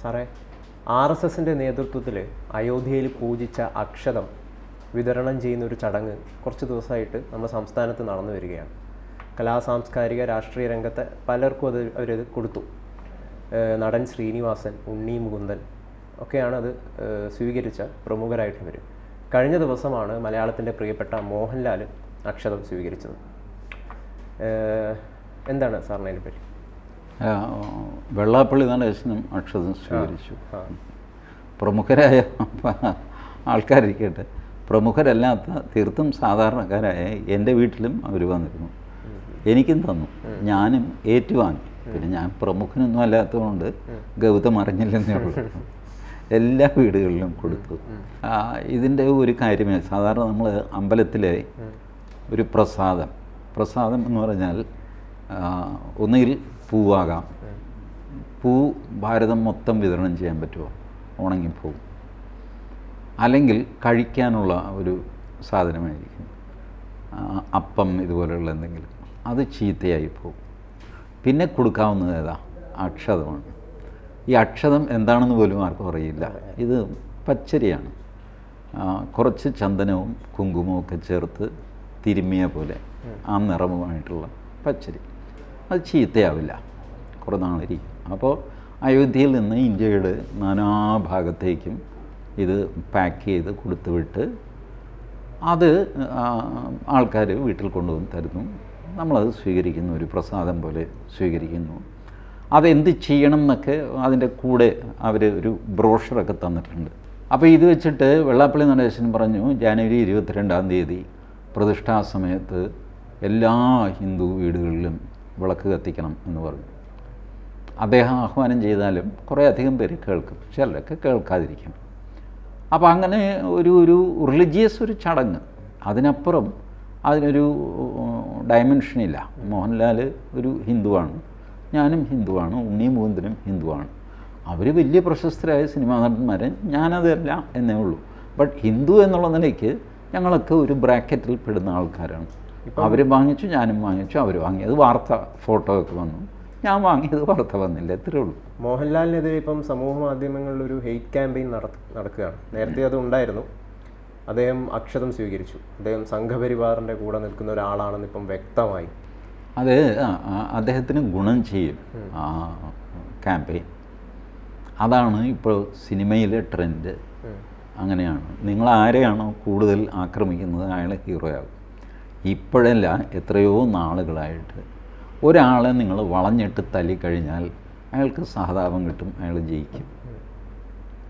സാറേ R S എസിന്റെ നേതൃത്വത്തിൽ അയോധ്യയിൽ പൂജിച്ച അക്ഷതം വിതരണം ചെയ്യുന്ന ഒരു ചടങ്ങ് കുറച്ച് ദിവസമായിട്ട് നമ്മുടെ സംസ്ഥാനത്ത് നടന്നു വരികയാണ്. കലാ സാംസ്കാരിക രാഷ്ട്രീയ രംഗത്തെ പലർക്കും അത് അവരത് കൊടുത്തു. നടൻ ശ്രീനിവാസൻ ഉണ്ണി മുകുന്ദൻ ഒക്കെയാണ് അത് സ്വീകരിച്ച പ്രമുഖരായിട്ടുള്ളവർ കഴിഞ്ഞ ദിവസമാണ് മലയാളത്തിന്റെ പ്രിയപ്പെട്ട മോഹൻലാൽ അക്ഷതം സ്വീകരിച്ചത്. എന്താണ് സാറിനെ ആ, വെള്ളാപ്പള്ളി നടേശനും അക്ഷതം സ്വീകരിച്ചു. പ്രമുഖരായ ആൾക്കാരിരിക്കട്ടെ. പ്രമുഖരല്ലാത്ത തീർത്തും സാധാരണക്കാരായ എന്റെ വീട്ടിലും അവർ വന്നിരുന്നു. എനിക്കും തന്നു. ഞാനും ഏറ്റുവാങ്ങി. പിന്നെ ഞാൻ പ്രമുഖനൊന്നും അല്ലാത്തതുകൊണ്ട് ഗൗതം അറിഞ്ഞില്ലെന്നേ ഉള്ളൂ. എല്ലാ വീടുകളിലും കൊടുത്തു. ഇതിന്റെ ഒരു കാര്യമേ സാധാരണ നമ്മൾ അമ്പലത്തിലെ ഒരു പ്രസാദം. പ്രസാദം എന്ന് പറഞ്ഞാൽ ഒന്നുകിൽ പൂവാകാം. പൂ ഭാരതം മൊത്തം വിതരണം ചെയ്യാൻ പറ്റുമോ? ഉണങ്ങിപ്പോവും അല്ലെങ്കിൽ കഴിക്കാനുള്ള ഒരു സാധനമായിരിക്കും. അപ്പം ഇതുപോലെയുള്ള എന്തെങ്കിലും. അത് ചീത്തയായി പോകും. പിന്നെ കൊടുക്കാവുന്നത് ഏതാ? അക്ഷതമാണ്. ഈ അക്ഷതം എന്താണെന്ന് പോലും ആർക്കും അറിയില്ല. ഇത് പച്ചരിയാണ്. കുറച്ച് ചന്ദനവും കുങ്കുമവും ഒക്കെ ചേർത്ത് തിരുമ്മിയ പോലെ ആ നിറവുമായിട്ടുള്ള പച്ചരി. അത് ചീത്തയാവില്ല. കുറേ നാളിരിക്കും. അപ്പോൾ അയോധ്യയിൽ നിന്ന് ഇന്ത്യയുടെ നാനാഭാഗത്തേക്കും ഇത് പാക്ക് ചെയ്ത് കൊടുത്തു വിട്ട് അത് ആൾക്കാർ വീട്ടിൽ കൊണ്ടുവന്ന് തരുന്നു. നമ്മളത് സ്വീകരിക്കുന്നു ഒരു പ്രസാദം പോലെ സ്വീകരിക്കുന്നു. അതെന്ത് ചെയ്യണം എന്നൊക്കെ അതിന്റെ കൂടെ അവർ ഒരു ബ്രോഷറൊക്കെ തന്നിട്ടുണ്ട്. അപ്പോൾ ഇത് വെച്ചിട്ട് വെള്ളാപ്പള്ളി നടേശൻ പറഞ്ഞു ജാനുവരി ഇരുപത്തിരണ്ടാം തീയതി പ്രതിഷ്ഠാ സമയത്ത് എല്ലാ ഹിന്ദു വീടുകളിലും വിളക്ക് കത്തിക്കണം എന്ന് പറഞ്ഞു. അദ്ദേഹം ആഹ്വാനം ചെയ്താലും കുറേ അധികം പേര് കേൾക്കും. ചിലരൊക്കെ കേൾക്കാതിരിക്കും. അപ്പോൾ അങ്ങനെ ഒരു ഒരു റിലിജിയസ് ഒരു ചടങ്ങ്. അതിനപ്പുറം അതിനൊരു ഡയമെൻഷനില്ല മോഹൻലാൽ ഒരു ഹിന്ദുവാണ്. ഞാനും ഹിന്ദുവാണ്. ഉണ്ണി മുകുന്ദനും ഹിന്ദുവാണ്. അവർ വലിയ പ്രശസ്തരായ സിനിമാ നടന്മാരെ. ഞാനതല്ല എന്നേ ഉള്ളൂ. ബട്ട് ഹിന്ദു എന്നുള്ള നിലയ്ക്ക് ഞങ്ങളൊക്കെ ഒരു ബ്രാക്കറ്റിൽ പെടുന്ന ആൾക്കാരാണ്. അവർ വാങ്ങിച്ചു ഞാനും വാങ്ങിച്ചു അവർ വാങ്ങി. അത് വാർത്ത ഫോട്ടോ ഒക്കെ വന്നു. ഞാൻ വാങ്ങിയത് വാർത്ത വന്നില്ല ഇത്രേ ഉള്ളൂ. മോഹൻലാലിനെതിരെ ഇപ്പം സമൂഹ മാധ്യമങ്ങളിൽ ഒരു ഹെയ്റ്റ് ക്യാമ്പയിൻ നടക്കുകയാണ്. നേരത്തെ അത് ഉണ്ടായിരുന്നു. അദ്ദേഹം അക്ഷതം സ്വീകരിച്ചു. അദ്ദേഹം സംഘപരിവാറിന്റെ കൂടെ നിൽക്കുന്ന ഒരാളാണെന്ന് ഇപ്പം വ്യക്തമായി. അത് അദ്ദേഹത്തിന് ഗുണം ചെയ്യും ആ ക്യാമ്പയിൻ. അതാണ് ഇപ്പോൾ സിനിമയിലെ ട്രെൻഡ്. അങ്ങനെയാണ്. നിങ്ങൾ ആരെയാണോ കൂടുതൽ ആക്രമിക്കുന്നത് അയാൾ ഹീറോയാകും ഇപ്പോഴല്ല എത്രയോ നാളുകളായിട്ട്. ഒരാളെ നിങ്ങൾ വളഞ്ഞിട്ട് തല്ലിക്കഴിഞ്ഞാൽ അയാൾക്ക് സഹതാപം കിട്ടും അയാൾ ജയിക്കും.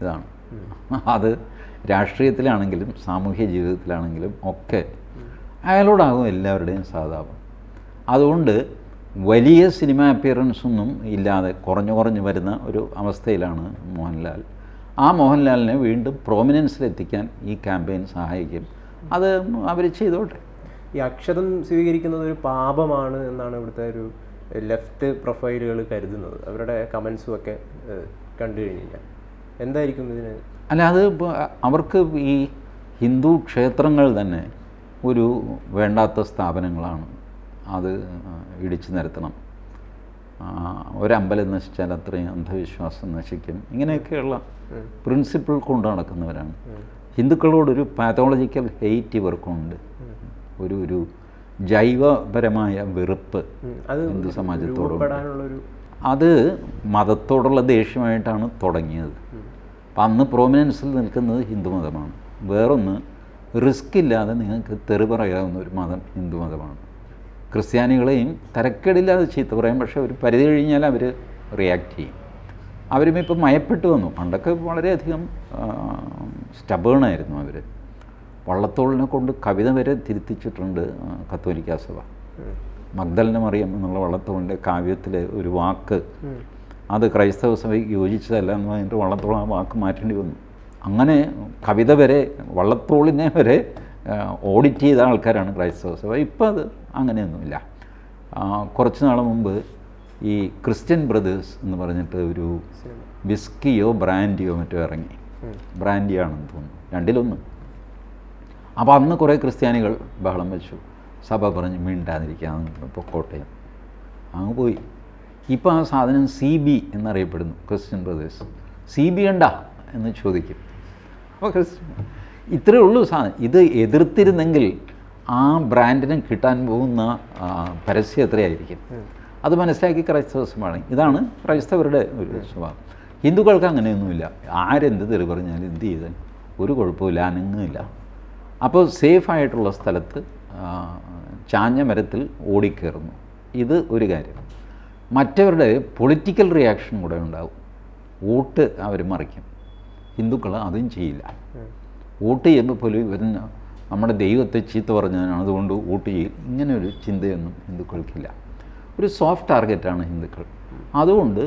ഇതാണ്. അത് രാഷ്ട്രീയത്തിലാണെങ്കിലും സാമൂഹ്യ ജീവിതത്തിലാണെങ്കിലും ഒക്കെ അയാളോടാകും എല്ലാവരുടെയും സഹതാപം. അതുകൊണ്ട് വലിയ സിനിമ അപ്പിയറൻസൊന്നും ഇല്ലാതെ കുറഞ്ഞു കുറഞ്ഞു വരുന്ന ഒരു അവസ്ഥയിലാണ് മോഹൻലാൽ. ആ മോഹൻലാലിനെ വീണ്ടും പ്രോമിനൻസിലെത്തിക്കാൻ ഈ ക്യാമ്പയിൻ സഹായിക്കും. അത് അവർ ചെയ്തോട്ടെ. ഈ അക്ഷതം സ്വീകരിക്കുന്നത് ഒരു പാപമാണ് എന്നാണ് ഇവിടുത്തെ ഒരു ലെഫ്റ്റ് പ്രൊഫൈലുകൾ കരുതുന്നത്. അവരുടെ കമൻസും ഒക്കെ കണ്ടു കഴിഞ്ഞ് കഴിഞ്ഞാൽ. എന്തായിരിക്കും ഇതിന്? അല്ല അത് അവർക്ക് ഈ ഹിന്ദു ക്ഷേത്രങ്ങൾ തന്നെ ഒരു വേണ്ടാത്ത സ്ഥാപനങ്ങളാണ്. അത് ഇടിച്ചു നിരത്തണം. ഒരമ്പലം നശിച്ചാൽ അത്രയും അന്ധവിശ്വാസം നശിക്കും. ഇങ്ങനെയൊക്കെയുള്ള പ്രിൻസിപ്പിൾ കൊണ്ട് നടക്കുന്നവരാണ്. ഹിന്ദുക്കളോടൊരു പാത്തോളജിക്കൽ ഹെയ്റ്റ് ഇവർക്കുണ്ട്. ഒരു ഒരു ജൈവപരമായ വെറുപ്പ് ഹിന്ദു രൂപപ്പെടാനുള്ളൊരു അത് മതത്തോടുള്ള ദേഷ്യമായിട്ടാണ് തുടങ്ങിയത്. അപ്പം അന്ന് പ്രോമിനൻസിൽ നിൽക്കുന്നത് ഹിന്ദുമതമാണ് വേറൊന്ന് റിസ്ക് ഇല്ലാതെ നിങ്ങൾക്ക് തെറി പറയാവുന്ന ഒരു മതം ഹിന്ദുമതമാണ് ക്രിസ്ത്യാനികളെയും തരക്കേടില്ലാതെ ചീത്ത പറയും. പക്ഷേ ഒരു പരിധി കഴിഞ്ഞാൽ അവർ റിയാക്ട് ചെയ്യും. അവരും ഇപ്പം മയപ്പെട്ടു വന്നു. പണ്ടൊക്കെ വളരെയധികം സ്റ്റബേണായിരുന്നു അവർ വള്ളത്തോളിനെ കൊണ്ട് കവിത വരെ തിരുത്തിച്ചിട്ടുണ്ട് കത്തോലിക്ക സഭ. മഗ്ദലിനെ മറിയം എന്നുള്ള വള്ളത്തോളിന്റെ കാവ്യത്തിലെ ഒരു വാക്ക്. അത് ക്രൈസ്തവ സഭയ്ക്ക് യോജിച്ചതല്ല എന്ന് പറഞ്ഞിട്ട് വള്ളത്തോൾ ആ വാക്ക് മാറ്റേണ്ടി വന്നു. അങ്ങനെ കവിത വരെ വള്ളത്തോളിനെ വരെ ഓഡിറ്റ് ചെയ്ത ആൾക്കാരാണ് ക്രൈസ്തവ സഭ. ഇപ്പം അത് അങ്ങനെയൊന്നുമില്ല. കുറച്ച് നാൾ മുമ്പ് ഈ ക്രിസ്ത്യൻ ബ്രദേഴ്സ് എന്ന് പറഞ്ഞിട്ട് ഒരു വിസ്കിയോ ബ്രാൻഡിയോ മറ്റോ ഇറങ്ങി. ബ്രാൻഡിയാണെന്ന് തോന്നുന്നു. രണ്ടിലൊന്ന്. അപ്പോൾ അന്ന് കുറേ ക്രിസ്ത്യാനികൾ ബഹളം വെച്ചു. സഭ പറഞ്ഞ് മിണ്ടാതിരിക്കാമെന്ന് പൊക്കോട്ടെ അങ്ങ് പോയി. ഇപ്പോൾ ആ സാധനം സി ബി എന്നറിയപ്പെടുന്നു ക്രിസ്ത്യൻ ബ്രദേഴ്സ്. സി ബി ഉണ്ട എന്ന് ചോദിക്കും. അപ്പോൾ ക്രിസ്ത്യൻ ഇത്രയേ ഉള്ളൂ സാധനം. ഇത് എതിർത്തിരുന്നെങ്കിൽ ആ ബ്രാൻഡിന് കിട്ടാൻ പോകുന്ന പരസ്യം എത്രയായിരിക്കും? അത് മനസ്സിലാക്കി ക്രൈസ്തവ സഭയാണ്. ഇതാണ് ക്രൈസ്തവരുടെ ഒരു സ്വഭാവം. ഹിന്ദുക്കൾക്ക് അങ്ങനെയൊന്നുമില്ല. ആരെന്ത് തെറി പറഞ്ഞാലും എന്ത് ചെയ്താൽ ഒരു കുഴപ്പമില്ല അനങ്ങില്ല അപ്പോൾ സേഫായിട്ടുള്ള സ്ഥലത്ത് ചാഞ്ഞ മരത്തിൽ ഓടിക്കയറുന്നു ഇത് ഒരു കാര്യം. മറ്റവരുടെ പൊളിറ്റിക്കൽ റിയാക്ഷൻ കൂടെ ഉണ്ടാവും. വോട്ട് അവർ മറിക്കും. ഹിന്ദുക്കൾ അതും ചെയ്യില്ല. വോട്ട് ചെയ്യുമ്പോൾ പോലും ഇവർ നമ്മുടെ ദൈവത്തെ ചീത്ത പറഞ്ഞതിനാണ് അതുകൊണ്ട് വോട്ട് ചെയ്യും. ഇങ്ങനെ ഒരു ചിന്തയൊന്നും ഹിന്ദുക്കൾക്കില്ല. ഒരു സോഫ്റ്റ് ടാർഗറ്റാണ് ഹിന്ദുക്കൾ. അതുകൊണ്ട്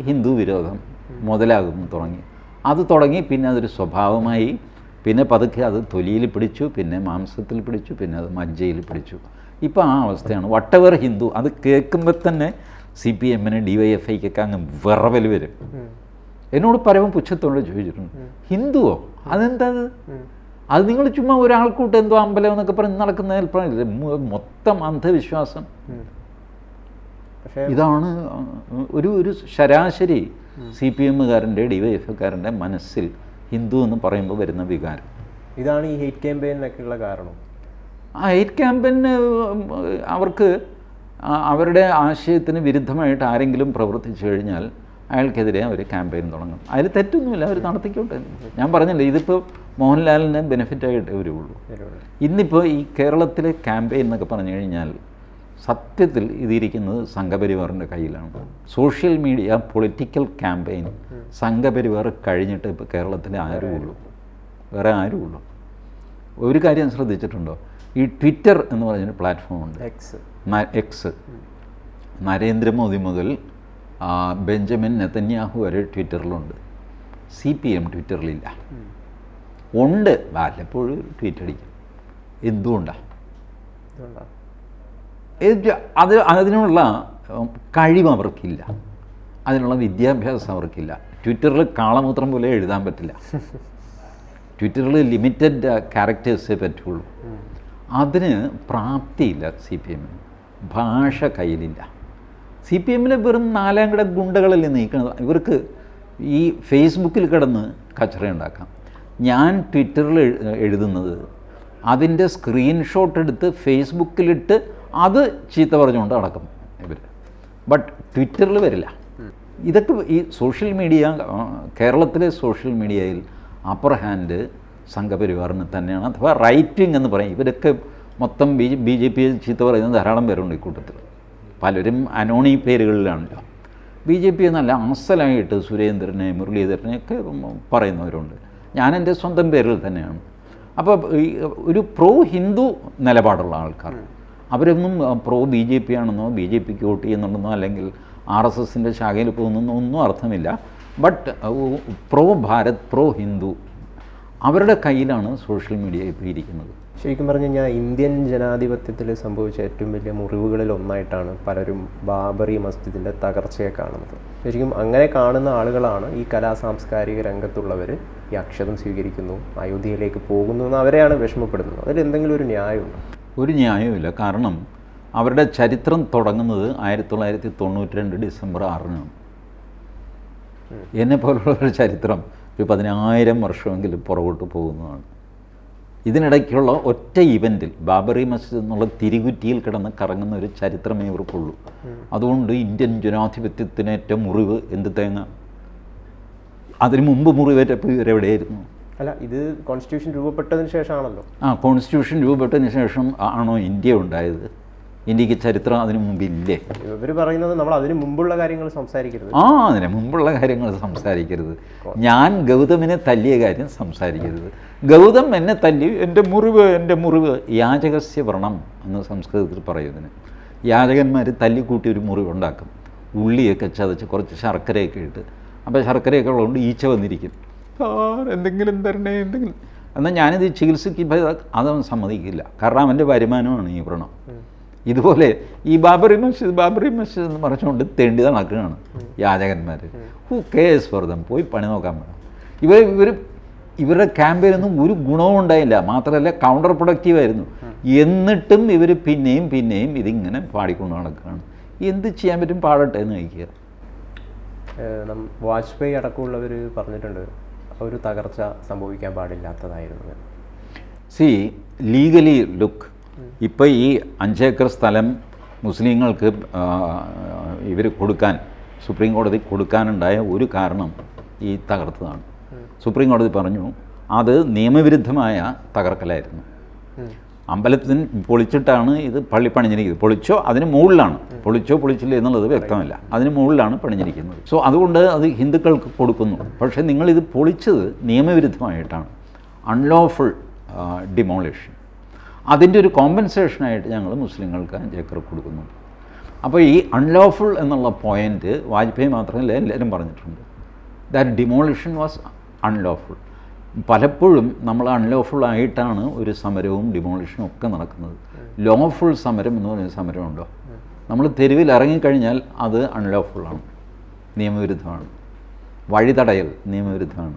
ഹിന്ദു വിരോധം മുതലാകുന്നു തുടങ്ങി. അത് തുടങ്ങി പിന്നെ അതൊരു സ്വഭാവമായി പിന്നെ പതുക്കെ അത് തൊലിയിൽ പിടിച്ചു പിന്നെ മാംസത്തിൽ പിടിച്ചു പിന്നെ അത് മജ്ജയിൽ പിടിച്ചു. ഇപ്പോൾ ആ അവസ്ഥയാണ്. വട്ടവർ ഹിന്ദു അത് കേൾക്കുമ്പോൾ തന്നെ സി പി എമ്മിന് ഡി വൈ എഫ് ഐക്കൊക്കെ അങ്ങ് വിറവൽ വരും. എന്നോട് പരമ പുച്ഛത്തോടെ ചോദിച്ചിട്ടുണ്ട്. ഹിന്ദുവോ? അതെന്താ അത് അത് നിങ്ങൾ ചുമ്മാ ഒരാൾക്കൂട്ട് എന്തോ അമ്പലം എന്നൊക്കെ പറഞ്ഞ് നടക്കുന്ന മൊത്തം അന്ധവിശ്വാസം. ഇതാണ് ഒരു ഒരു ശരാശരി സി പി എമ്മുകാരന്റെ ഡി വൈ എഫ് കാരന്റെ മനസ്സിൽ ഹിന്ദു എന്ന് പറയുമ്പോൾ വരുന്ന വികാരം. ഇതാണ് ഈ ഹെയ്റ്റ് ക്യാമ്പയിനൊക്കെയുള്ള കാരണം. ആ ഹെയ്റ്റ് ക്യാമ്പയിന് അവർക്ക് അവരുടെ ആശയത്തിന് വിരുദ്ധമായിട്ട് ആരെങ്കിലും പ്രവർത്തിച്ചു കഴിഞ്ഞാൽ അയാൾക്കെതിരെ അവർ ക്യാമ്പയിൻ തുടങ്ങും. അതിൽ തെറ്റൊന്നുമില്ല അവർ നടത്തിക്കോട്ടെ. ഞാൻ പറഞ്ഞില്ലേ ഇതിപ്പോൾ മോഹൻലാലിന് ബെനിഫിറ്റായിട്ടേ വരുള്ളൂ. ഇന്നിപ്പോൾ ഈ കേരളത്തിലെ ക്യാമ്പയിൻ എന്നൊക്കെ പറഞ്ഞു കഴിഞ്ഞാൽ സത്യത്തിൽ ഇതിരിക്കുന്നത് സംഘപരിവാറിന്റെ കയ്യിലാണ്. Social media political campaign Sangh Parivar കഴിഞ്ഞിട്ട് ഇപ്പോൾ കേരളത്തിൽ ഉള്ളൂ വേറെ ആരുമുള്ളൂ. ഒരു കാര്യം ശ്രദ്ധിച്ചിട്ടുണ്ടോ? ഈ ട്വിറ്റർ എന്ന് പറഞ്ഞൊരു പ്ലാറ്റ്ഫോം ഉണ്ട്. എക്സ് എക്സ് നരേന്ദ്രമോദി മുതൽ ബെഞ്ചമിൻ നെതന്യാഹു വരെ ട്വിറ്ററിലുണ്ട്. സി പി എം ട്വിറ്ററിലില്ല. ഉണ്ട്. വല്ലപ്പോഴും ട്വീറ്റ് അടിക്കും എന്തുകൊണ്ടാണ് അത് അതിനുള്ള കഴിവ് അവർക്കില്ല. അതിനുള്ള വിദ്യാഭ്യാസം അവർക്കില്ല. ട്വിറ്ററിൽ കാളമൂത്രം പോലെ എഴുതാൻ പറ്റില്ല. ട്വിറ്ററിൽ ലിമിറ്റഡ് ക്യാരക്ടേഴ്സേ പറ്റുള്ളൂ. അതിന് പ്രാപ്തിയില്ല സി പി എമ്മിന് ഭാഷ കയ്യിലില്ല. സി പി എമ്മിലെ വെറും നാലാം കിട ഗുണ്ടകളല്ലേ നീക്കുന്നത് ഇവർക്ക് ഈ ഫേസ്ബുക്കിൽ കിടന്ന് കച്ചറ ഉണ്ടാക്കാം. ഞാൻ ട്വിറ്ററിൽ എഴുതുന്നത് അതിന്റെ സ്ക്രീൻഷോട്ട് എടുത്ത് ഫേസ്ബുക്കിലിട്ട് അത് ചീത്ത പറഞ്ഞുകൊണ്ട് നടക്കും ഇവർ ബട്ട് ട്വിറ്ററിൽ വരില്ല. ഇതൊക്കെ ഈ സോഷ്യൽ മീഡിയ കേരളത്തിലെ സോഷ്യൽ മീഡിയയിൽ അപ്പർ ഹാൻഡ് സംഘപരിവാറിന് തന്നെയാണ്. അഥവാ റൈറ്റിംഗ് എന്ന് പറയും. ഇവരൊക്കെ മൊത്തം ബി ബി ജെ പി ചീത്ത പറയുന്ന ധാരാളം പേരുണ്ട് ഈ കൂട്ടത്തിൽ പലരും അനോണി പേരുകളിലാണല്ലോ. ബി ജെ പി എന്നല്ല അസലായിട്ട് സുരേന്ദ്രനെ മുരളീധരനെ ഒക്കെ പറയുന്നവരുണ്ട്. ഞാൻ എന്റെ സ്വന്തം പേരിൽ തന്നെയാണ്. അപ്പോൾ ഒരു പ്രോ ഹിന്ദു നിലപാടുള്ള ആൾക്കാർ. അവരൊന്നും പ്രോ ബി ജെ പി ആണെന്നോ ബി ജെ പിക്ക് വോട്ട് ചെയ്യുന്നുണ്ടെന്നോ അല്ലെങ്കിൽ ആർ എസ് എസിന്റെ ശാഖയിൽ പോകുന്നെന്നോ ഒന്നും അർത്ഥമില്ല. But pro Bharat pro Hindu അവരുടെ കയ്യിലാണ് സോഷ്യൽ മീഡിയ ഇപ്പോൾ ഇരിക്കുന്നത്. ശരിക്കും പറഞ്ഞു കഴിഞ്ഞാൽ ഇന്ത്യൻ ജനാധിപത്യത്തിൽ സംഭവിച്ച ഏറ്റവും വലിയ മുറിവുകളിൽ ഒന്നായിട്ടാണ് പലരും ബാബറി മസ്ജിദിന്റെ തകർച്ചയെ കാണുന്നത്. ശരിക്കും അങ്ങനെ കാണുന്ന ആളുകളാണ് ഈ കലാ സാംസ്കാരിക രംഗത്തുള്ളവർ ഈ അക്ഷതം സ്വീകരിക്കുന്നു അയോധ്യയിലേക്ക് പോകുന്നു എന്ന് അവരെയാണ് വിഷമപ്പെടുന്നത് അതിൽ എന്തെങ്കിലും ഒരു ന്യായമുണ്ടോ? ഒരു ന്യായവുമില്ല. കാരണം അവരുടെ ചരിത്രം തുടങ്ങുന്നത് ആയിരത്തി തൊള്ളായിരത്തി തൊണ്ണൂറ്റി രണ്ട് ഡിസംബർ ആറിനാണ്. എന്നെ പോലുള്ള ഒരു ചരിത്രം ഒരു പതിനായിരം വർഷമെങ്കിലും പുറകോട്ട് പോകുന്നതാണ്. ഇതിനിടയ്ക്കുള്ള ഒറ്റ ഇവന്റിൽ ബാബറി മസ്ജിദ് എന്നുള്ള തിരികുറ്റിയിൽ കിടന്ന് കറങ്ങുന്ന ഒരു ചരിത്രമേ ഇവർക്കുള്ളൂ. അതുകൊണ്ട് ഇന്ത്യൻ ജനാധിപത്യത്തിന് ഏറ്റവും മുറിവ് എന്ത് തേങ്ങ? അതിനു മുമ്പ് മുറിവേറ്റപ്പോൾ ഇവരെവിടെയായിരുന്നു? അല്ല ഇത് കോൺസ്റ്റിറ്റ്യൂഷൻ രൂപപ്പെട്ടതിന് ശേഷമാണല്ലോ. ആ കോൺസ്റ്റിറ്റ്യൂഷൻ രൂപപ്പെട്ടതിന് ശേഷം ആണോ ഇന്ത്യ ഉണ്ടായത്? ഇന്ത്യയ്ക്ക് ചരിത്രം അതിനു മുമ്പില്ലേ? ഇവർ പറയുന്നത് നമ്മൾ അതിന് മുമ്പുള്ള കാര്യങ്ങൾ സംസാരിക്കരുത്. ആ അതിന് മുമ്പുള്ള കാര്യങ്ങൾ സംസാരിക്കരുത്. ഞാൻ ഗൗതമിനെ തല്ലിയ കാര്യം സംസാരിക്കരുത്. ഗൗതം എന്നെ തല്ലി എന്റെ മുറിവ് എന്റെ മുറിവ് യാചകസ്യ വ്രണം എന്ന് സംസ്കൃതത്തിൽ പറയുന്നതിന്. യാചകന്മാർ തല്ലിക്കൂട്ടി ഒരു മുറിവ് ഉണ്ടാക്കും. ഉള്ളിയൊക്കെ ചതച്ച് കുറച്ച് ശർക്കരയൊക്കെ ഇട്ട്. അപ്പോൾ ശർക്കരയൊക്കെ ഉള്ളതുകൊണ്ട് ഈച്ച വന്നിരിക്കും. ആ എന്തെങ്കിലും തരണേ എന്തെങ്കിലും. എന്നാൽ ഞാനിത് ചികിത്സയ്ക്ക് അതവൻ സമ്മതിക്കില്ല. കാരണം അവന്റെ വരുമാനമാണ് ഈ വ്രണം. ഇതുപോലെ ഈ ബാബറി മസ്ജിദ് ബാബറി മസ്ജിദ് എന്ന് പറഞ്ഞുകൊണ്ട് തേണ്ടി നടക്കുകയാണ് യാചകന്മാർ ഹു കേസ് വെറുതെ പോയി പണി നോക്കാൻ വേണം ഇവർ ഇവർ ഇവരുടെ ക്യാമ്പയിനൊന്നും ഒരു ഗുണവും ഉണ്ടായില്ല. മാത്രമല്ല കൗണ്ടർ പ്രൊഡക്റ്റീവായിരുന്നു എന്നിട്ടും ഇവർ പിന്നെയും പിന്നെയും ഇതിങ്ങനെ പാടിക്കൊണ്ട് നടക്കുകയാണ്. എന്ത് ചെയ്യാൻ പറ്റും പാടട്ടെ എന്ന് ചോദിക്കുക വാജ്പേയി അടക്കമുള്ളവർ പറഞ്ഞിട്ടുണ്ട്. ഒരു തകർച്ച സംഭവിക്കാൻ പാടില്ലാത്തതായിരുന്നു. സി ലീഗലി ലുക്ക് ഇപ്പോൾ ഈ അഞ്ചേക്കർ സ്ഥലം മുസ്ലിങ്ങൾക്ക് ഇവർ കൊടുക്കാൻ സുപ്രീം കോടതി കൊടുക്കാനുണ്ടായ ഒരു കാരണം ഈ തകർത്തതാണ്. സുപ്രീം കോടതി പറഞ്ഞു അത് നിയമവിരുദ്ധമായ തകർക്കലായിരുന്നു. അമ്പലത്തിന് പൊളിച്ചിട്ടാണ് ഇത് പള്ളി പണിഞ്ഞിരിക്കുന്നത് പൊളിച്ചോ അതിന് മുകളിലാണ്. പൊളിച്ചോ പൊളിച്ചില്ല എന്നുള്ളത് വ്യക്തമല്ല. അതിന് മുകളിലാണ് പണിഞ്ഞിരിക്കുന്നത്. സോ അതുകൊണ്ട് അത് ഹിന്ദുക്കൾക്ക് കൊടുക്കുന്നു. പക്ഷേ നിങ്ങളിത് പൊളിച്ചത് നിയമവിരുദ്ധമായിട്ടാണ്. അൺലോഫുൾ ഡിമോളിഷൻ അതിന്റെ ഒരു കോമ്പൻസേഷനായിട്ട് ഞങ്ങൾ മുസ്ലിങ്ങൾക്ക് അഞ്ചേക്കർ കൊടുക്കുന്നു. അപ്പോൾ ഈ അൺലോഫുൾ എന്നുള്ള പോയിന്റ് വാജ്പേയി മാത്രമല്ല എല്ലാവരും പറഞ്ഞിട്ടുണ്ട്. ദാറ്റ് ഡിമോളിഷൻ വാസ് അൺലോഫുൾ പലപ്പോഴും നമ്മൾ അൺലോഫുൾ ആയിട്ടാണ് ഒരു സമരവും ഡിമോളിഷനും ഒക്കെ നടക്കുന്നത്. ലോഫുൾ സമരം എന്ന് പറയുന്ന സമരമുണ്ടോ? നമ്മൾ തെരുവിൽ ഇറങ്ങിക്കഴിഞ്ഞാൽ അത് അൺലോഫുള്ളാണ് നിയമവിരുദ്ധമാണ്. വഴി തടയൽ നിയമവിരുദ്ധമാണ്.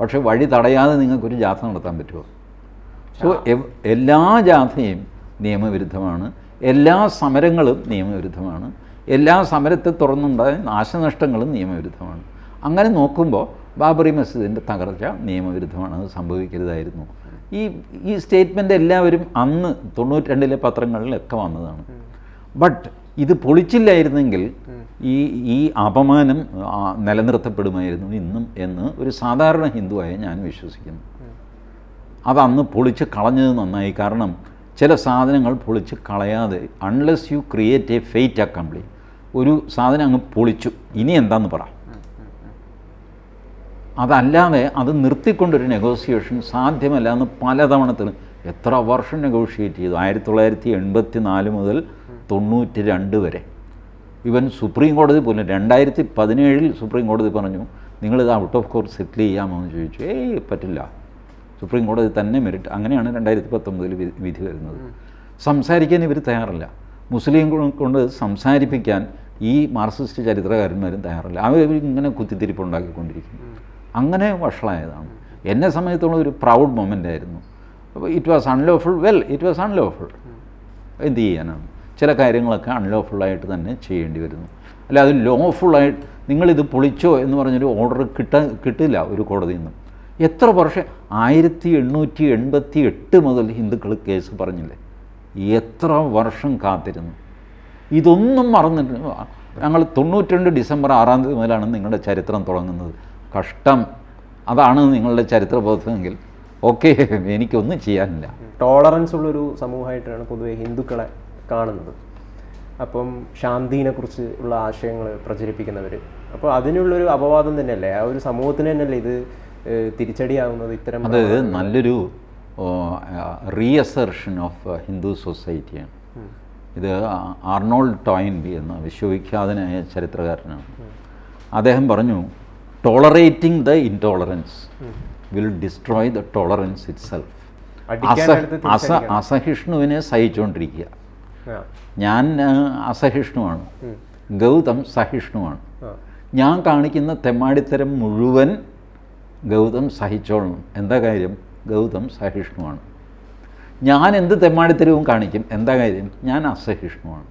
പക്ഷേ വഴി തടയാതെ നിങ്ങൾക്കൊരു ജാഥ നടത്താൻ പറ്റുമോ? സോ എല്ലാ ജാഥയും നിയമവിരുദ്ധമാണ്. എല്ലാ സമരങ്ങളും നിയമവിരുദ്ധമാണ്. എല്ലാ സമരത്തെ തുറന്നുണ്ടായ നാശനഷ്ടങ്ങളും നിയമവിരുദ്ധമാണ്. അങ്ങനെ നോക്കുമ്പോൾ ബാബറി മസ്ജിദിന്റെ തകർച്ച നിയമവിരുദ്ധമാണ്. അത് സംഭവിക്കരുതായിരുന്നു. ഈ ഈ സ്റ്റേറ്റ്മെന്റ് എല്ലാവരും അന്ന് തൊണ്ണൂറ്റി രണ്ടിലെ പത്രങ്ങളിലൊക്കെ വന്നതാണ്. ബട്ട് ഇത് പൊളിച്ചില്ലായിരുന്നെങ്കിൽ ഈ ഈ അപമാനം നിലനിർത്തപ്പെടുമായിരുന്നു ഇന്നും എന്ന് ഒരു സാധാരണ ഹിന്ദുവായ ഞാൻ വിശ്വസിക്കുന്നു. അതന്ന് പൊളിച്ച് കളഞ്ഞത് നന്നായി. കാരണം ചില സാധനങ്ങൾ പൊളിച്ച് കളയാതെ unless you create a fait accompli ഒരു സാധനം അങ്ങ് പൊളിച്ചു. ഇനി എന്താന്ന് പറ. അതല്ലാതെ അത് നിർത്തിക്കൊണ്ടൊരു നെഗോസിയേഷൻ സാധ്യമല്ല എന്ന് പലതവണ തെളി എത്ര വർഷം നെഗോഷിയേറ്റ് ചെയ്തു? ആയിരത്തി തൊള്ളായിരത്തി എൺപത്തി നാല് മുതൽ തൊണ്ണൂറ്റി രണ്ട് വരെ ഇവൻ സുപ്രീം കോടതി പോലും രണ്ടായിരത്തി പതിനേഴിൽ സുപ്രീം കോടതി പറഞ്ഞു നിങ്ങളിത് ഔട്ട് ഓഫ് കോർട്ട് സെറ്റിൽ ചെയ്യാമോ? എന്ന് ചോദിച്ചു. ഏയ് പറ്റില്ല. സുപ്രീം കോടതി തന്നെ മെറിറ്റ് അങ്ങനെയാണ് രണ്ടായിരത്തി പത്തൊമ്പതിൽ വിധി വരുന്നത്. സംസാരിക്കാൻ ഇവർ തയ്യാറല്ല. മുസ്ലിം കൊണ്ട് സംസാരിപ്പിക്കാൻ ഈ മാർക്സിസ്റ്റ് ചരിത്രകാരന്മാരും തയ്യാറല്ല. അവർ ഇങ്ങനെ കുത്തിത്തിരിപ്പ് ഉണ്ടാക്കിക്കൊണ്ടിരിക്കും അങ്ങനെ വഷളായതാണ്. എന്നെ സമയത്തുള്ള ഒരു പ്രൗഡ് മൊമെന്റ് ആയിരുന്നു. അപ്പോൾ it was unlawful well it was unlawful എന്ത് ചെയ്യാനാണ്? ചില കാര്യങ്ങളൊക്കെ അൺലോഫുള്ളായിട്ട് തന്നെ ചെയ്യേണ്ടി വരുന്നു. അല്ല അത് ലോഫുള്ളായിട്ട് നിങ്ങളിത് പൊളിച്ചോ എന്ന് പറഞ്ഞൊരു ഓർഡർ കിട്ട കിട്ടില്ല ഒരു കോടതിയിൽ നിന്നും. എത്ര വർഷം? ആയിരത്തി എണ്ണൂറ്റി എൺപത്തി എട്ട് മുതൽ ഹിന്ദുക്കൾ കേസ് പറഞ്ഞില്ലേ? എത്ര വർഷം കാത്തിരുന്നു? ഇതൊന്നും മറന്നിട്ട് ഞങ്ങൾ തൊണ്ണൂറ്റിരണ്ട് ഡിസംബർ ആറാം തീയതി മുതലാണ് നിങ്ങളുടെ ചരിത്രം തുടങ്ങുന്നത്. കഷ്ടം. അതാണ് നിങ്ങളുടെ ചരിത്രബോധമെങ്കിൽ. ഓക്കെ എനിക്കൊന്നും ചെയ്യാനില്ല. ടോളറൻസ് ഉള്ളൊരു സമൂഹമായിട്ടാണ് പൊതുവെ ഹിന്ദുക്കളെ കാണുന്നത്. അപ്പം ശാന്തിനെ കുറിച്ച് ഉള്ള ആശയങ്ങൾ പ്രചരിപ്പിക്കുന്നവർ അപ്പോൾ അതിനുള്ളൊരു അപവാദം തന്നെയല്ലേ? ആ ഒരു സമൂഹത്തിന് തന്നെയല്ലേ ഇത് തിരിച്ചടിയാവുന്നത് ഇത്തരം അത് നല്ലൊരു റീഅസർഷൻ ഓഫ് ഹിന്ദു സൊസൈറ്റിയാണ് ഇത് ആർണോൾഡ് ടോയിൻബി എന്ന വിശ്വവിഖ്യാതനായ ചരിത്രകാരനാണ്. അദ്ദേഹം പറഞ്ഞു tolerating the intolerance will destroy the tolerance itself അസ അസഹിഷ്ണുവിനെ സഹിച്ചുകൊണ്ടിരിക്കുക ഞാൻ അസഹിഷ്ണുവാണ്. ഗൗതം സഹിഷ്ണുവാണ്. ഞാൻ കാണിക്കുന്ന തെമ്മാടിത്തരം മുഴുവൻ ഗൗതം സഹിച്ചോളണം എന്താ കാര്യം? ഗൗതം സഹിഷ്ണുവാണ്. ഞാൻ എന്ത് തെമ്മാടിത്തരവും കാണിക്കും? എന്താ കാര്യം? ഞാൻ അസഹിഷ്ണുവാണ്.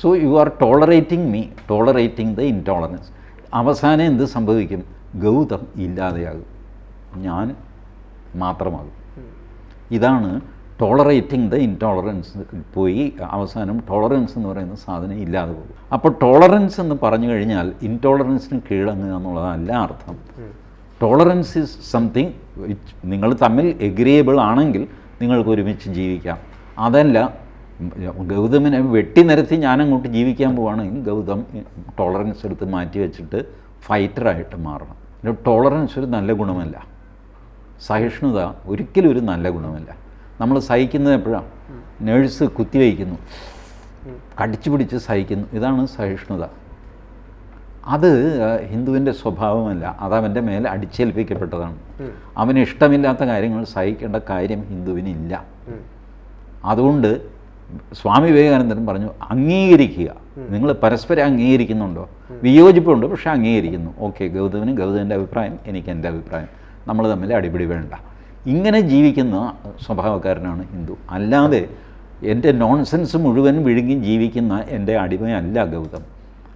So you are tolerating me tolerating the intolerance അവസാനം എന്ത് സംഭവിക്കും? ഗൗതം ഇല്ലാതെയാകും. ഞാൻ മാത്രമാകും. ഇതാണ് ടോളറേറ്റിംഗ് ദ ഇൻടോളറൻസ് പോയി അവസാനം ടോളറൻസ് എന്ന് പറയുന്ന സാധനം ഇല്ലാതെ പോകും. അപ്പോൾ ടോളറൻസ് എന്ന് പറഞ്ഞു കഴിഞ്ഞാൽ ഇൻടോളറൻസിന് കീഴടങ്ങുക എന്നുള്ളതല്ല അർത്ഥം. ടോളറൻസ് ഈസ് സംതിങ് നിങ്ങൾ തമ്മിൽ എഗ്രിയബിൾ ആണെങ്കിൽ നിങ്ങൾക്ക് ഒരുമിച്ച് ജീവിക്കാം. അതല്ല ഗൗതമിനെ വെട്ടി നിരത്തി ഞാനങ്ങോട്ട് ജീവിക്കാൻ പോവുകയാണെങ്കിൽ ഗൗതം ടോളറൻസ് എടുത്ത് മാറ്റി വെച്ചിട്ട് ഫൈറ്ററായിട്ട് മാറണം. ടോളറൻസ് ഒരു നല്ല ഗുണമല്ല. സഹിഷ്ണുത ഒരിക്കലും ഒരു നല്ല ഗുണമല്ല. നമ്മൾ സഹിക്കുന്നത് എപ്പോഴാണ് നേഴ്സ് കുത്തിവയ്ക്കുന്നു കടിച്ചു പിടിച്ച് സഹിക്കുന്നു. ഇതാണ് സഹിഷ്ണുത. അത് ഹിന്ദുവിന്റെ സ്വഭാവമല്ല. അത് അവന്റെ മേലെ അടിച്ചേൽപ്പിക്കപ്പെട്ടതാണ്. അവന് ഇഷ്ടമില്ലാത്ത കാര്യങ്ങൾ സഹിക്കേണ്ട കാര്യം ഹിന്ദുവിനില്ല. അതുകൊണ്ട് സ്വാമി വിവേകാനന്ദൻ പറഞ്ഞു അംഗീകരിക്കുക. നിങ്ങൾ പരസ്പരം അംഗീകരിക്കുന്നുണ്ടോ? വിയോജിപ്പുണ്ട് പക്ഷേ അംഗീകരിക്കുന്നു. ഓക്കെ ഗൗതമിന് ഗൗതമന്റെ അഭിപ്രായം എനിക്ക് എന്റെ അഭിപ്രായം. നമ്മൾ തമ്മിൽ അടിപിടി വേണ്ട. ഇങ്ങനെ ജീവിക്കുന്ന സ്വഭാവക്കാരനാണ് ഹിന്ദു. അല്ലാതെ എന്റെ നോൺസെൻസ് മുഴുവൻ വിഴുങ്ങി ജീവിക്കുന്ന എന്റെ അടിമയല്ല ഗൗതം.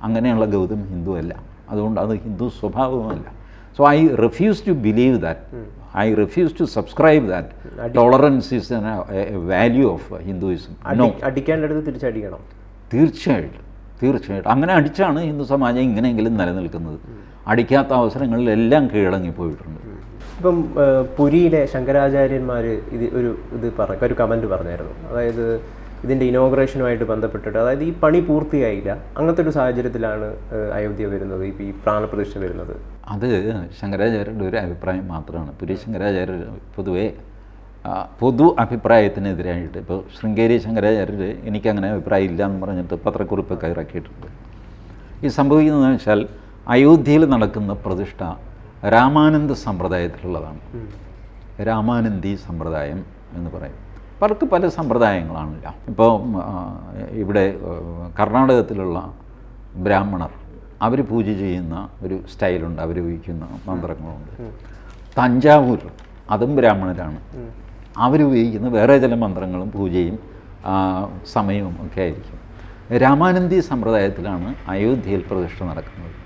അങ്ങനെയുള്ള ഗൗതം ഹിന്ദു അല്ല അതുകൊണ്ട് അത് Hindu സ്വഭാവവുമല്ല. So I refuse to believe that I refuse to subscribe that tolerance is value of Hinduism no അടി- അടിക്കേണ്ടടുത്ത് തിരിച്ചടിക്കണം. തീർച്ചയായിട്ടും തീർച്ചയായിട്ടും. അങ്ങനെ അടിച്ചാണ് ഹിന്ദു സമാജം ഇങ്ങനെയെങ്കിലും നിലനിൽക്കുന്നത്. അടിക്കാത്ത അവസരങ്ങളിലെല്ലാം കീഴടങ്ങിപ്പോയിട്ടുണ്ട് ഇപ്പം പുരിയിലെ ശങ്കരാചാര്യന്മാർ ഇത് ഒരു ഇത് പറഞ്ഞ ഒരു കമന്റ് പറഞ്ഞായിരുന്നു. അതായത് ഇതിന്റെ ഇനോഗ്രേഷനുമായിട്ട് ബന്ധപ്പെട്ടിട്ട് അതായത് ഈ പണി പൂർത്തിയായില്ല അങ്ങനത്തെ ഒരു സാഹചര്യത്തിലാണ് അയോധ്യ വരുന്നത് ഇപ്പോൾ ഈ പ്രാണപ്രതിഷ്ഠ വരുന്നത്. അത് ശങ്കരാചാര്യരുടെ ഒരു അഭിപ്രായം മാത്രമാണ്. പുരി ശങ്കരാചാര്യർ പൊതുവേ പൊതു അഭിപ്രായത്തിനെതിരായിട്ട് ഇപ്പോൾ ശൃംഗേരി ശങ്കരാചാര്യർ എനിക്കങ്ങനെ അഭിപ്രായം ഇല്ല എന്ന് പറഞ്ഞിട്ട് പത്രക്കുറിപ്പൊക്കെ ഇറക്കിയിട്ടുണ്ട്. ഈ സംഭവിക്കുന്നതെന്ന് വെച്ചാൽ അയോധ്യയിൽ നടക്കുന്ന പ്രതിഷ്ഠ രാമാനന്ദ സമ്പ്രദായത്തിലുള്ളതാണ്. രാമാനന്ദി സമ്പ്രദായം എന്ന് പറയും. പലർക്ക് പല സമ്പ്രദായങ്ങളാണല്ല. ഇപ്പോൾ ഇവിടെ കർണാടകത്തിലുള്ള ബ്രാഹ്മണർ അവർ പൂജ ചെയ്യുന്ന ഒരു സ്റ്റൈലുണ്ട് അവർ ഉപയോഗിക്കുന്ന മന്ത്രങ്ങളുണ്ട്. തഞ്ചാവൂർ അതും ബ്രാഹ്മണരാണ്. അവരുപയോഗിക്കുന്ന വേറെ ചില മന്ത്രങ്ങളും പൂജയും സമയവും ഒക്കെ ആയിരിക്കും. രാമാനന്ദി സമ്പ്രദായത്തിലാണ് അയോധ്യയിൽ പ്രതിഷ്ഠ നടക്കുന്നത്.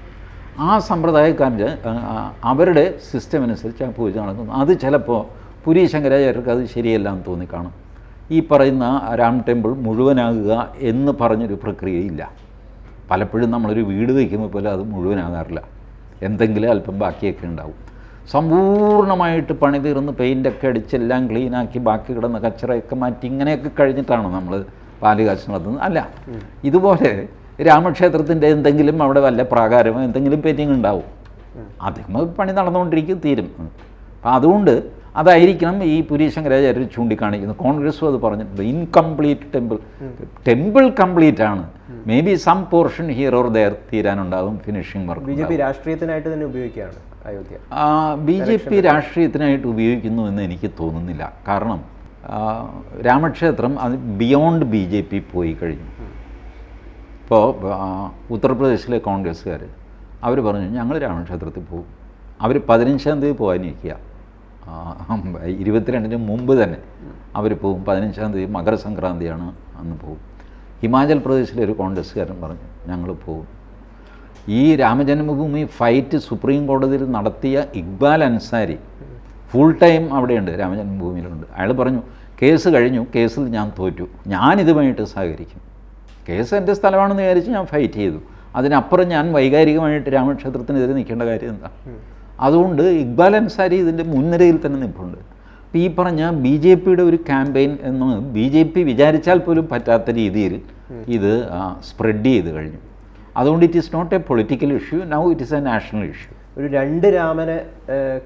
ആ സമ്പ്രദായക്കാരുടെ അവരുടെ സിസ്റ്റം അനുസരിച്ച് ആ പൂജ നടക്കുന്നു. അത് ചിലപ്പോൾ പുരി ശങ്കരാചാര്യർക്ക് അത് ശരിയല്ല എന്ന് തോന്നിക്കാണും. ഈ പറയുന്ന രാം ടെമ്പിൾ മുഴുവനാകുക എന്ന് പറഞ്ഞൊരു പ്രക്രിയയില്ല. പലപ്പോഴും നമ്മളൊരു വീട് വയ്ക്കുമ്പോൾ പോലെ അത് മുഴുവനാകാറില്ല. എന്തെങ്കിലും അല്പം ബാക്കിയൊക്കെ ഉണ്ടാവും. സമ്പൂർണമായിട്ട് പണി തീർന്ന് പെയിന്റൊക്കെ അടിച്ച് എല്ലാം ക്ലീനാക്കി ബാക്കി കിടന്ന കച്ചറയൊക്കെ മാറ്റി ഇങ്ങനെയൊക്കെ കഴിഞ്ഞിട്ടാണ് നമ്മൾ പാൽ കാശ് നടത്തുന്നത്. അല്ല ഇതുപോലെ രാമക്ഷേത്രത്തിന്റെ എന്തെങ്കിലും അവിടെ വല്ല പ്രാകാരമോ എന്തെങ്കിലും പെയിന്റിങ് ഉണ്ടാവും. അതിന് പണി നടന്നുകൊണ്ടിരിക്കും തീരും. അപ്പം അതുകൊണ്ട് അതായിരിക്കണം ഈ പുരീശങ്കരാചാര്യർ ചൂണ്ടിക്കാണിക്കുന്നത്. കോൺഗ്രസ്സും അത് പറഞ്ഞിട്ടുണ്ട്. ഇൻകംപ്ലീറ്റ് ടെമ്പിൾ ടെമ്പിൾ കംപ്ലീറ്റ് ആണ്. May be some portion here or there തീരാനുണ്ടാകും finishing work B J P രാഷ്ട്രീയത്തിനായിട്ട് തന്നെ ഉപയോഗിക്കുകയാണ് അയോധ്യ. ബി ജെ പി രാഷ്ട്രീയത്തിനായിട്ട് ഉപയോഗിക്കുന്നു എന്ന് എനിക്ക് തോന്നുന്നില്ല. കാരണം രാമക്ഷേത്രം അത് ബിയോണ്ട് ബി ജെ പി പോയി കഴിഞ്ഞു. ഇപ്പോൾ ഉത്തർപ്രദേശിലെ കോൺഗ്രസ്സുകാർ അവർ പറഞ്ഞു ഞങ്ങൾ രാമക്ഷേത്രത്തിൽ പോകും. അവർ പതിനഞ്ചാം തീയതി പോകാനിരിക്കുക ഇരുപത്തിരണ്ടിന് മുമ്പ് തന്നെ അവർ പോകും. പതിനഞ്ചാം തീയതി മകരസംക്രാന്തിയാണ് അന്ന് പോകും. ഹിമാചൽ പ്രദേശിലെ ഒരു കോൺഗ്രസ്സുകാരൻ പറഞ്ഞു ഞങ്ങൾ പോകും. ഈ രാമജന്മഭൂമി ഫൈറ്റ് സുപ്രീം കോടതിയിൽ നടത്തിയ ഇക്ബാൽ അൻസാരി ഫുൾ ടൈം അവിടെയുണ്ട് രാമജന്മഭൂമിയിലുണ്ട്. അയാൾ പറഞ്ഞു കേസ് കഴിഞ്ഞു കേസിൽ ഞാൻ തോറ്റു. ഞാനിതുമായിട്ട് സഹകരിക്കും. കേസ് എന്റെ സ്ഥലമാണെന്ന് വിചാരിച്ച് ഞാൻ ഫൈറ്റ് ചെയ്തു. അതിനപ്പുറം ഞാൻ വൈകാരികമായിട്ട് രാമക്ഷേത്രത്തിനെതിരെ നിൽക്കേണ്ട കാര്യം എന്താ? അതുകൊണ്ട് ഇക്ബാൽ അൻസാരി ഇതിന്റെ മുൻനിരയിൽ തന്നെ നിൽപ്പുണ്ട്. അപ്പോൾ ഈ പറഞ്ഞ ബി ജെ പിയുടെ ഒരു ക്യാമ്പയിൻ എന്ന് ബി ജെ പി വിചാരിച്ചാൽ പോലും പറ്റാത്ത രീതിയിൽ ഇത് സ്പ്രെഡ് ചെയ്ത് കഴിഞ്ഞു. അതുകൊണ്ട് it is not a political issue now it is a national issue ഒരു രണ്ട് രാമനെ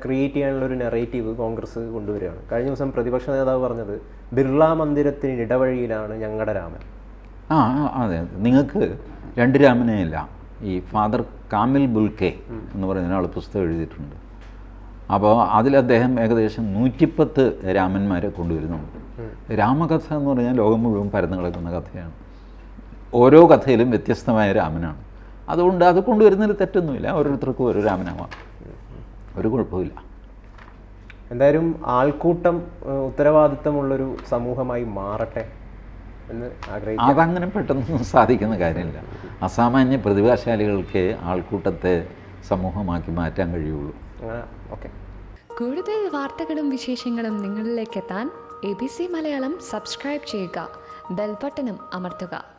ക്രിയേറ്റ് ചെയ്യാനുള്ള ഒരു നെറേറ്റീവ് കോൺഗ്രസ് കൊണ്ടുവരികയാണ്. കഴിഞ്ഞ ദിവസം പ്രതിപക്ഷ നേതാവ് പറഞ്ഞത് ബിർള മന്ദിരത്തിന് ഇടവഴിയിലാണ് ഞങ്ങളുടെ രാമൻ ആ അതെ അതെ. നിങ്ങൾക്ക് രണ്ട് രാമനെയല്ല ഈ ഫാദർ കാമിൽ ബുൽക്കെ എന്ന് പറയുന്ന ഒരാൾ പുസ്തകം എഴുതിയിട്ടുണ്ട്. അപ്പോൾ അതിൽ അദ്ദേഹം ഏകദേശം നൂറ്റിപ്പത്ത് രാമന്മാരെ കൊണ്ടുവരുന്നുണ്ട്. രാമകഥ എന്ന് പറഞ്ഞാൽ ലോകം മുഴുവൻ പരന്നു കിടക്കുന്ന കഥയാണ്. ഓരോ കഥയിലും വ്യത്യസ്തമായ രാമനാണ്. അതുകൊണ്ട് അത് കൊണ്ടുവരുന്നതിൽ തെറ്റൊന്നുമില്ല. ഓരോരുത്തർക്കും ഓരോ രാമനാവാം. ഒരു കുഴപ്പമില്ല എന്തായാലും ആൾക്കൂട്ടം ഉത്തരവാദിത്തമുള്ളൊരു സമൂഹമായി മാറട്ടെ. എന്ന് ആഗ്രഹിക്കും. അതങ്ങനെ പെട്ടെന്നൊന്നും സാധിക്കുന്ന കാര്യമില്ല. അസാമാന്യ പ്രതിഭാശാലികൾക്ക് ആൾക്കൂട്ടത്തെ സമൂഹമാക്കി മാറ്റാൻ കഴിയുള്ളൂ. ഓക്കെ. കൂടുതൽ വാർത്തകളും വിശേഷങ്ങളും നിങ്ങളിലേക്ക് എത്താൻ A B C Malayalam subscribe ചെയ്യുക. ബെൽബട്ടനും അമർത്തുക.